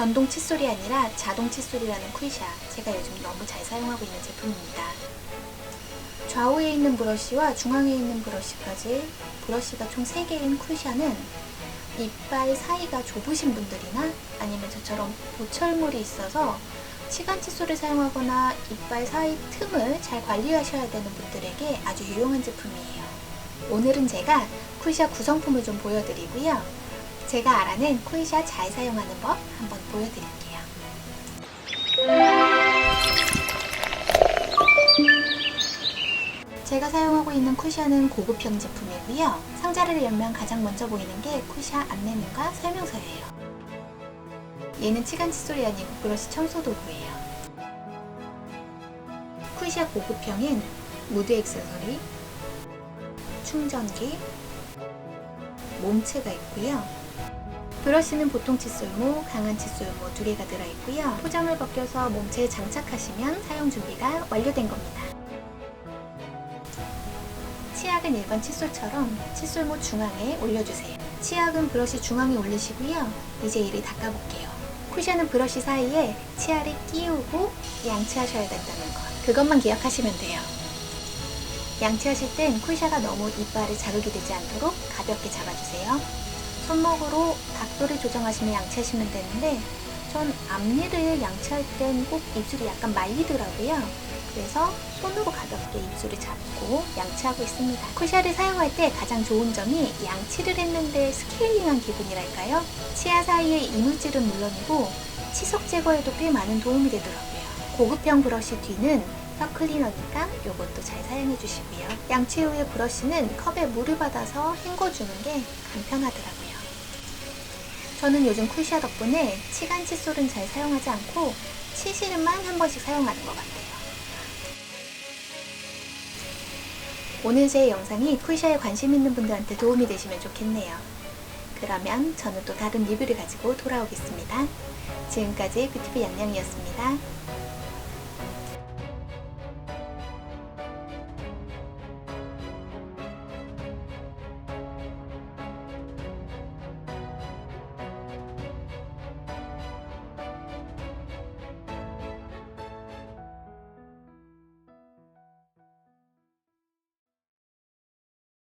전동 칫솔이 아니라 자동 칫솔이라는 쿠이샤. 제가 요즘 너무 잘 사용하고 있는 제품입니다. 좌우에 있는 브러쉬와 중앙에 있는 브러쉬까지 브러쉬가 총 3개인 쿠이샤는 이빨 사이가 좁으신 분들이나 아니면 저처럼 보철물이 있어서 치간 칫솔을 사용하거나 이빨 사이 틈을 잘 관리하셔야 되는 분들에게 아주 유용한 제품이에요. 오늘은 제가 쿠이샤 구성품을 좀 보여드리고요. 제가 알아낸 쿠이샤 잘 사용하는 법 한번 보여드릴게요. 제가 사용하고 있는 쿠샤는 고급형 제품이고요. 상자를 열면 가장 먼저 보이는 게 쿠샤 안내문과 설명서예요. 얘는 치간 칫솔이 아니고 브러쉬 청소 도구예요. 쿠샤 고급형엔 무드 액세서리, 충전기, 몸체가 있고요. 브러쉬는 보통 칫솔모, 강한 칫솔모 두 개가 들어있고요. 포장을 벗겨서 몸체에 장착하시면 사용 준비가 완료된 겁니다. 치약은 일반 칫솔처럼 칫솔모 중앙에 올려주세요. 치약은 브러쉬 중앙에 올리시고요. 이제 이를 닦아볼게요. 쿠션은 브러쉬 사이에 치아를 끼우고 양치하셔야 된다는 것. 그것만 기억하시면 돼요. 양치하실 땐 쿠샤가 너무 이빨에 자극이 되지 않도록 가볍게 잡아주세요. 손목으로 각도를 조정하시면 양치하시면 되는데 전 앞니를 양치할 땐 꼭 입술이 약간 말리더라고요. 그래서 손으로 가볍게 입술을 잡고 양치하고 있습니다. 쿠샤를 사용할 때 가장 좋은 점이 양치를 했는데 스케일링한 기분이랄까요? 치아 사이의 이물질은 물론이고 치석 제거에도 꽤 많은 도움이 되더라고요. 고급형 브러쉬 뒤는 혀 클리너니까 이것도 잘 사용해 주시고요. 양치 후에 브러쉬는 컵에 물을 받아서 헹궈주는 게 간편하더라고요. 저는 요즘 쿠샤 덕분에 치간 칫솔은 잘 사용하지 않고 치실만 한 번씩 사용하는 것 같아요. 오늘 제 영상이 쿠샤에 관심 있는 분들한테 도움이 되시면 좋겠네요. 그러면 저는 또 다른 리뷰를 가지고 돌아오겠습니다. 지금까지 뷰티풀 양양이었습니다.